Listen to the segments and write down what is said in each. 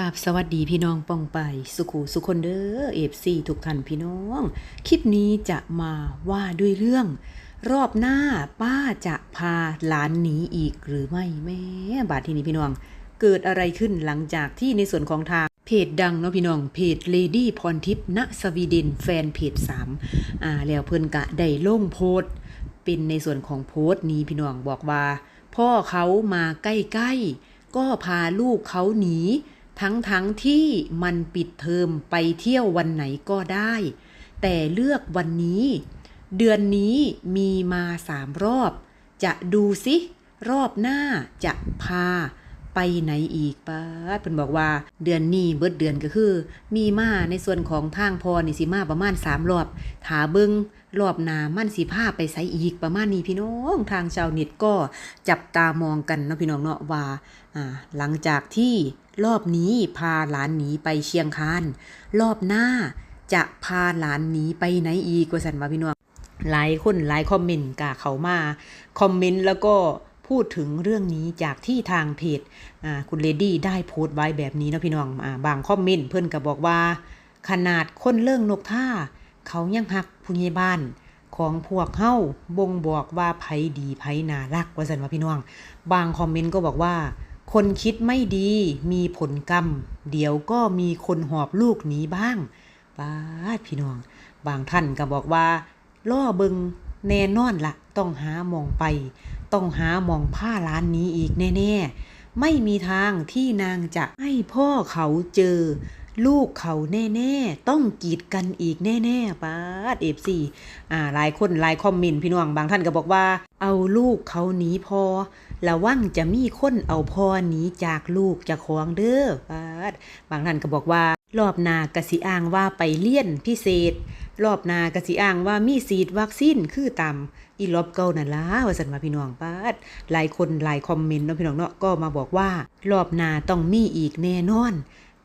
กาบสวัสดีพี่น้องป้องไป สุขูสุคนเด้อเอฟซีทุกท่านพี่น้อง คลิปนี้จะมาว่าด้วยเรื่อง รอบหน้าป้าจะพาหลานหนีอีกหรือไม่แม่บาดที่นี้พี่น้อง เกิดอะไรขึ้นหลังจากที่ในส่วนของทางเพจดังเนาะพี่น้องเพจ Lady พรทิพย์ณสวีเดนแฟนเพจ3อ่าแล้วเพิ่นกะได้ลงโพสต์เป็นในส่วนของโพสต์นี้พี่น้องบอกว่า พ่อเขามาใกล้ๆก็พาลูกเขาหนี ทั้งๆทที่มันปิดเทอมไปเที่ยววันไหนก็ได้ แต่เลือกวันนี้ เดือนนี้มีมาสามรอบ จะดูสิรอบหน้าจะพาไปไหนอีกป้าเพิ่นบอกว่าเดือนนี้เบิดเดือนก็คือ มีมาในส่วนของทางพอนี่สิมาประมาณสามรอบถาเบิงรอบหนามันสิพาไปไสอีกประมาณนี้พี่น้องทางชาวเน็ตก็จับตามองกันเนาะพี่น้องเนาะว่าหลังจากที่ รอบนี้พาหลานหนีไปเชียงคาน รอบหน้าจะพาหลานหนีไปไหนอีกว่าสันว่าพี่น้องหลายคนหลายคอมเมนต์กาเขามาคอมเมนต์แล้วก็พูดถึงเรื่องนี้จากที่ทางเพจคุณเลดี้ได้โพสต์ไว้แบบนี้นะพี่น้องอ่าบางคอมเมนต์เพื่อนก็บอกว่า ขนาดคนเรื่องนกท่า เขายังหักผู้ใหญ่บ้านของพวกเฮาบ่งบอกว่าไผดีไผน่ารักว่าสันว่าพี่น้อง บางคอมเมนต์ก็บอกว่า คนคิดไม่ดีมีผลกรรม เดี๋ยวก็มีคนหอบลูกหนีบ้างป้าพี่น้อง บางท่านก็บอกว่า ล่อเบิงแน่นอนละต้องหามองไป ต้องหามองผ้าร้านนี้อีกแน่ๆ ไม่มีทางที่นางจะให้พ่อเขาเจอ ลูกเขาแน่ๆ ต้องกีดกันอีกแน่ๆป้าเอฟซีอ่าหลายคนหลายคอมเมนต์พี่น้องบางท่านก็บอกว่า เอาลูกเขาหนีพอระวังจะมีคนเอาพอหนีจากลูกจากของเด้อป้าดบางท่านก็บอกว่ารอบนากสิอ้างว่าไปเลี่ยนพิเศษ รอบนากสิอ้างว่ามีฉีดวัคซีนคือตามอีรอบเก่านั่นละว่าสันว่าพี่น้องป้าดหลายคนหลายคอมเมนต์เนาะพี่น้องเนาะก็มาบอกว่า รอบนาต้องมีอีกแน่นอน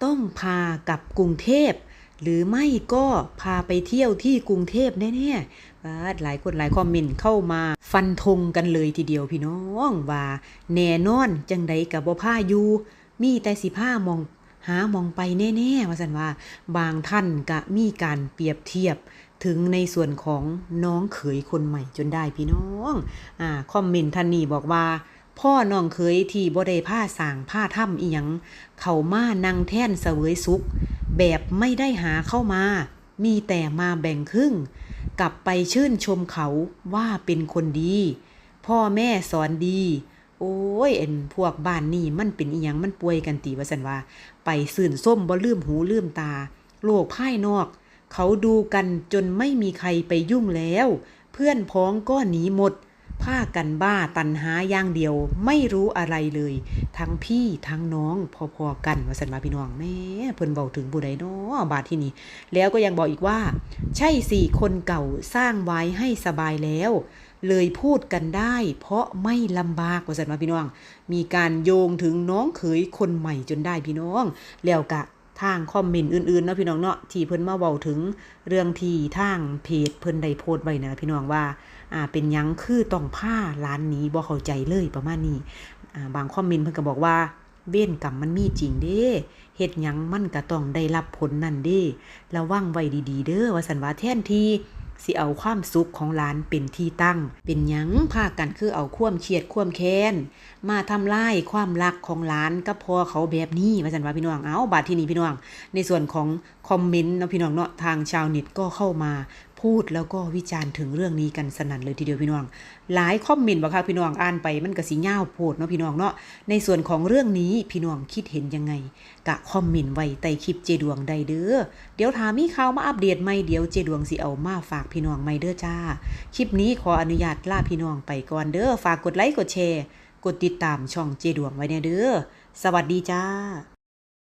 ต้องพากลับกรุงเทพ หรือไม่ก็พาไปเที่ยวที่กรุงเทพแน่ๆป้าหลายคนหลายคอมเมนต์เข้ามา ฟันธงกันเลยทีเดียวพี่น้องว่าแน่นอนจังใดกับบ่พาอยู่มีแต่สิผ้ามองหามองไปแน่ๆว่าสันว่า บางท่านก็มีการเปรียบเทียบถึงในส่วนของน้องเขยคนใหม่จนได้พี่น้องอ่าคอมเมนต์ท่านนี้บอกว่าพ่อน้องเคยที่บ่ได้ผ้าสางผ้าถ้ำอีหยังเขามานั่งแท่นเสวยสุข แบบไม่ได้หาเข้ามา มีแต่มาแบ่งครึ่ง กลับไปชื่นชมเขาว่าเป็นคนดี พ่อแม่สอนดี โอ้ยเอ็นพวกบ้านนี่มันเป็นอีหยังมันป่วยกันตีว่าสันว่า ไปสื่นส้มบ่ลืมหูลืมตา โลกภายนอก เขาดูกันจนไม่มีใครไปยุ่งแล้ว เพื่อนพ้องก็หนีหมด ผ้ากันบ้าตันหาอย่างเดียว ไม่รู้อะไรเลย ทั้งพี่ทั้งน้องพอๆกันว่าสันว่าพี่น้องแม่เพิ่นบอกถึงบุไดเนาะบาทที่นี่แล้วก็ยังบอกอีกว่า ใช่สี่คนเก่าสร้างไว้ให้สบายแล้ว เลยพูดกันได้ เพราะไม่ลำบากว่าสันว่าพี่น้อง มีการโยงถึงน้องเขยคนใหม่จนได้พี่น้อง แล้วกะทางคอมเมนต์อื่นๆเนาะพี่น้องเนาะที่เพิ่นมาเว้าถึงเรื่องที่ทางเพจเพิ่นได้โพสต์ไว้นะพี่น้องว่า อ่าเป็นยังคือต้องผ้าร้านนี้บ่เข้าใจเลยประมาณนี้อ่าบางคอมเมนต์เพิ่นก็บอกว่าเว้นกรรมมันมีจริงเด้เฮ็ดหยังมันก็ต้องได้รับผลนั่นเด้ระวังไว้ดีๆ เด้อว่าสันว่าแทนที่สิเอาความสุขของหลานเป็นที่ตั้ง เป็นหยังพากันคือเอาความเครียดความแค้น มาทำลายความรักของหลานกับพ่อเขาแบบนี้ว่าสันว่าพี่น้องเอาบาดที่นี่พี่น้อง ในส่วนของคอมเมนต์นะพี่น้องเนาะทางชาวเน็ตก็เข้ามา พูดแล้วก็วิจารณ์ถึงเรื่องนี้กันสนั่นเลยทีเดียวพี่น้อง หลายคอมเมนต์บ่ค่ะพี่น้องอ่านไปมันก็สิยาโพดเนาะพี่น้องเนาะในส่วนของเรื่องนี้พี่น้องคิดเห็นยังไง กะคอมเมนต์ไว้ใต้คลิปเจดวงได้เด้อเดี๋ยวถามมีข่าวมาอัปเดตใหม่เดี๋ยวเจดวงสิเอามาฝากพี่น้องใหม่เด้อจ้า คลิปนี้ขออนุญาตลาพี่น้องไปก่อนเด้อฝากกดไลค์กดแชร์ กดติดตามช่องเจดวงไว้แน่เด้อสวัสดีจ้า